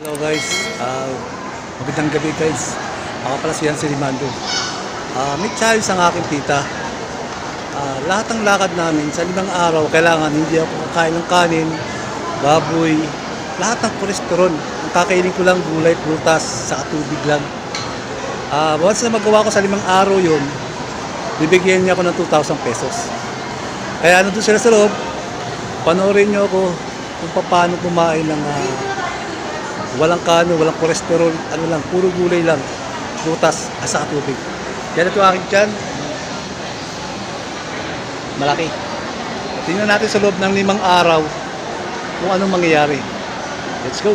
Hello guys, uh, magandang gabi guys. Ako pala si Yancy Rimando. Ah, may challenge ang aking tita. Ah, lahat ng lakad namin sa limang araw, kailangan hindi ako kakain ng kanin, baboy, lahat ng kolesterol. Ang kakainin ko lang gulay, prutas, sa tubig lang. Ah, once na magawa ko sa limang araw yon, bibigyan niya ako ng 2,000 pesos. Kaya nandun sila sa loob, panoorin niyo ako kung paano kumain ng ah, walang kano, walang kolesterol, ano lang, puro gulay lang, prutas, asa tubig. Yan ito aking tiyan. Malaki. Tingnan natin sa loob ng limang araw kung anong mangyayari. Let's go!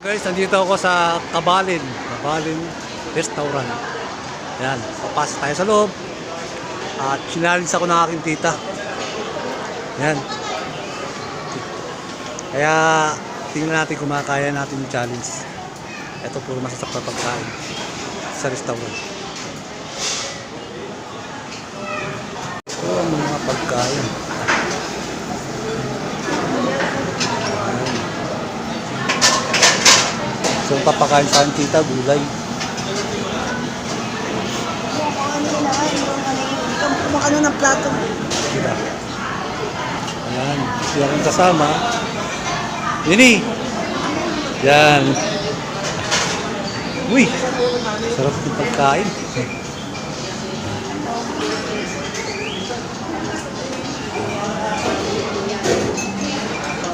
Guys, nandito ako sa Kabalin. Kabalin Restaurant. Yan, papasok tayo sa loob. At sinalins ako ng aking tita. Yan. Kaya tingnan natin kung makakaya natin yung challenge. Ito puro masasak na pagkain sa restaurant. Ito ang mga pagkain. So, ang papakain sa akin, tita, gulay. Kumakano ng plato. Diba? Ayan. Siya akong kasama. Nini! Yan. Uy! Sarap ng pagkain.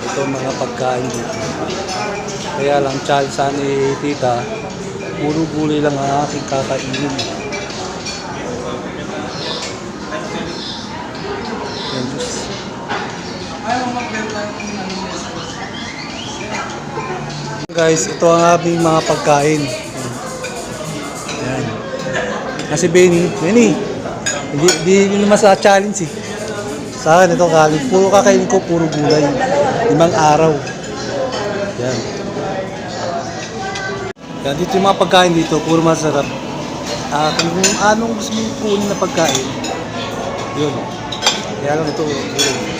Ito mga pagkain dito. Kaya lang, challenge sa ni tita, puro gulay lang ang aking kakainin. Yan, Diyos. Guys, ito ang aming mga pagkain. Ayan. Kasi Benny, Benny, hindi, hindi, naman sa challenge eh. Sa akin ito kanin, puro kakainin ko, puro gulay. Limang araw. Yan. Yan, dito yung mga pagkain dito, puro masarap. Ah, kung anong gusto mong kunin na pagkain, yun. Kaya lang ito, gulay.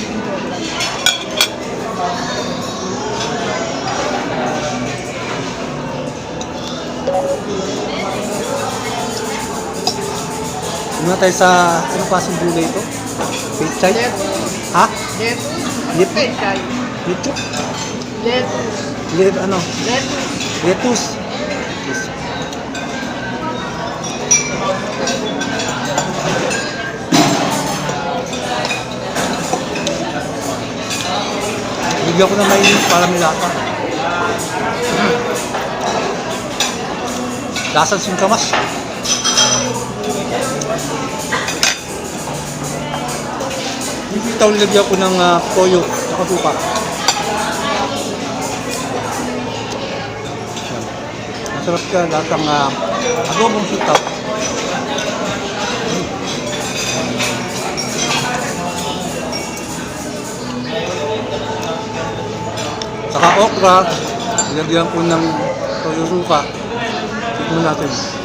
Muna tayo sa, ano klaseng gulay ito? Pechay? Ha? Jet. Lip? Pechay. Lip? Jet. Lip, ano? Lettuce. Yes. Bigyan ko na mainit para may lasa. Mm. Lasang singkamas. Itaw nilagyan ko ng uh, at supa. Yan. Masarap ka lahat ng uh, adobong sitaw. Saka okra, nilagyan ko ng toyo suka. Tignan natin.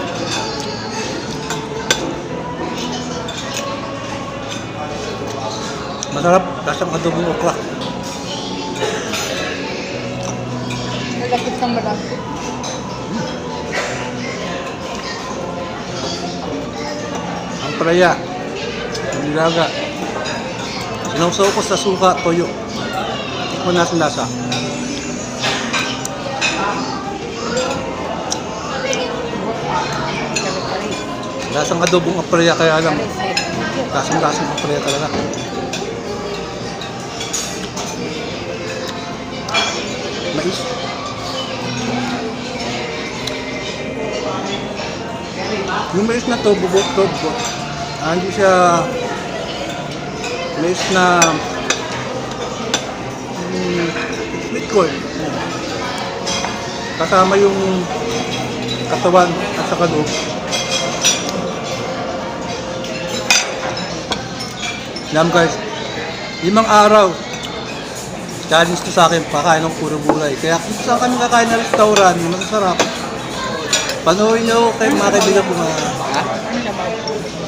Masarap, lasang adobong okra. Nalagkit ng balang. Ang palaya, ang nilaga. Sinawsaw ko sa suka, toyo. Ito natin lasa. Lasang adobong apraya kaya lang. Lasang lasang apraya talaga. Mais. Yung mais na to, bubot to, bubot. Ah, hindi siya mais na mm, sweet corn. Kasama yung katawan at saka loob. Yan guys, limang araw, challenge to sa akin, pakain ng puro gulay. Kaya kung saan kami kakain na restaurant, masasarap. Panoorin nyo kay mga kaibigan ko mga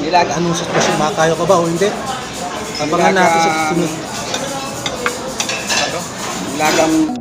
Nilaga. anong sitwasyon, makakayo ka ba o hindi. Abangan natin sa susunod. Nilagang